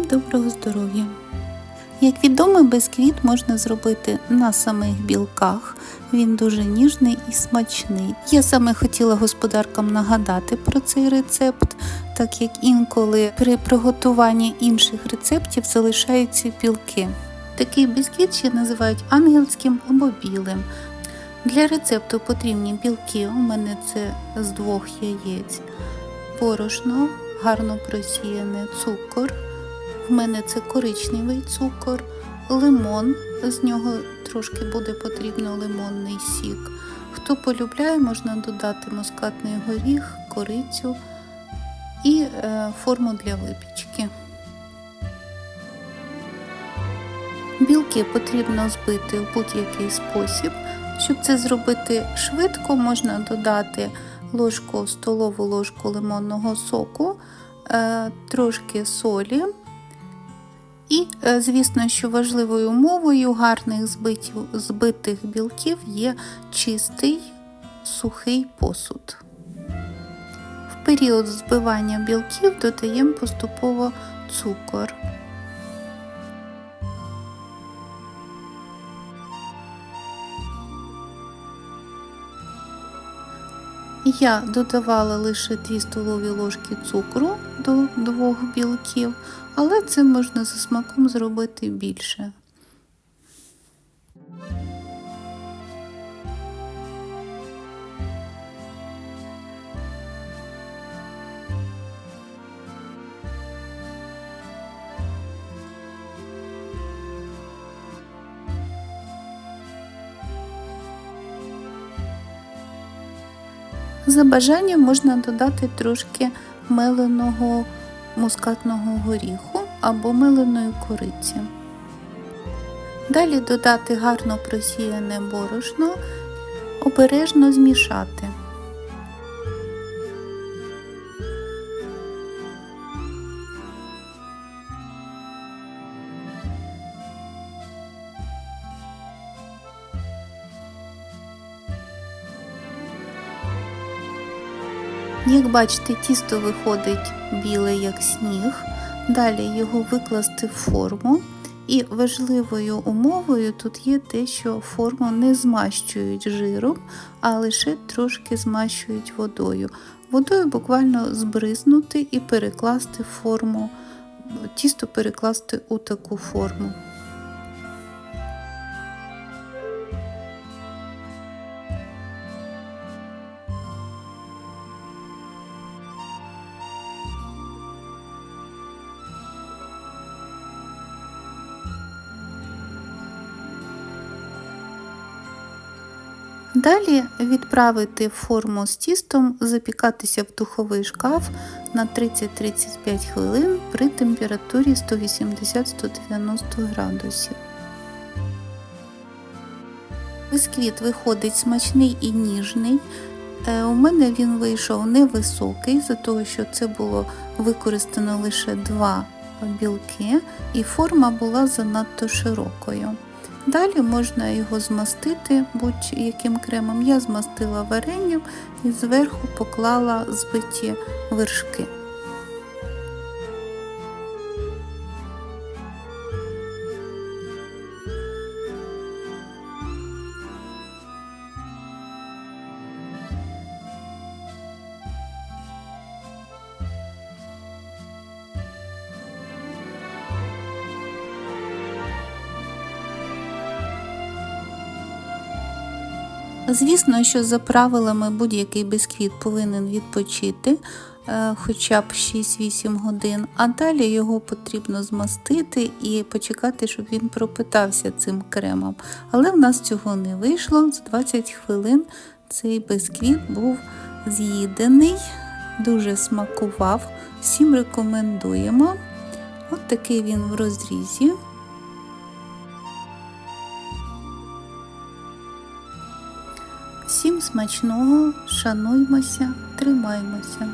доброго здоров'я! Як відомо, бисквіт можна зробити на самих білках. Він дуже ніжний і смачний. Я саме хотіла господаркам нагадати про цей рецепт, так як інколи при приготуванні інших рецептів залишаються білки. Такий бісквіт ще називають ангельським або білим. Для рецепту потрібні білки. У мене це з двох яєць, борошно, гарно просіяне цукор. В мене це коричневий цукор, лимон, з нього трошки буде потрібно лимонний сік. Хто полюбляє, можна додати мускатний горіх, корицю і е, форму для випічки. Білки потрібно збити в будь-який спосіб. Щоб це зробити швидко, можна додати ложку столову ложку лимонного соку, е, трошки солі. І, е, звісно, що важливою умовою гарних збитів, збитих білків є чистий сухий посуд. В період збивання білків додаємо поступово цукор. Я додавала лише 2 столові ложки цукру до двох білків, але це можна за смаком зробити більше. За бажанням можна додати трошки меленого мускатного горіху або меленої кориці. Далі додати гарно просіяне борошно, обережно змішати. Як бачите, тісто виходить біле, як сніг. Далі його викласти в форму. І важливою умовою тут є те, що форму не змащують жиром, а лише трошки змащують водою. Водою буквально збризнути і перекласти форму, тісто перекласти у таку форму. Далі відправити форму з тістом, запікатися в духовий шкаф на 30-35 хвилин при температурі 180-190 градусів. Бисквіт виходить смачний і ніжний. Е, У мене він вийшов невисокий, за того, що це було використано лише два білки, і форма була занадто широкою. Далі можна його змастити будь-яким кремом. Я змастила варенням і зверху поклала збиті вершки. Звісно, що за правилами будь-який бисквіт повинен відпочити е, хоча б 6-8 годин, а далі його потрібно змастити і почекати, щоб він пропитався цим кремом. Але в нас цього не вийшло. За 20 хвилин цей бисквіт був з'їдений, дуже смакував. Всім рекомендуємо. От такий він в розрізі. Всім смачного, шануймося, тримаймося.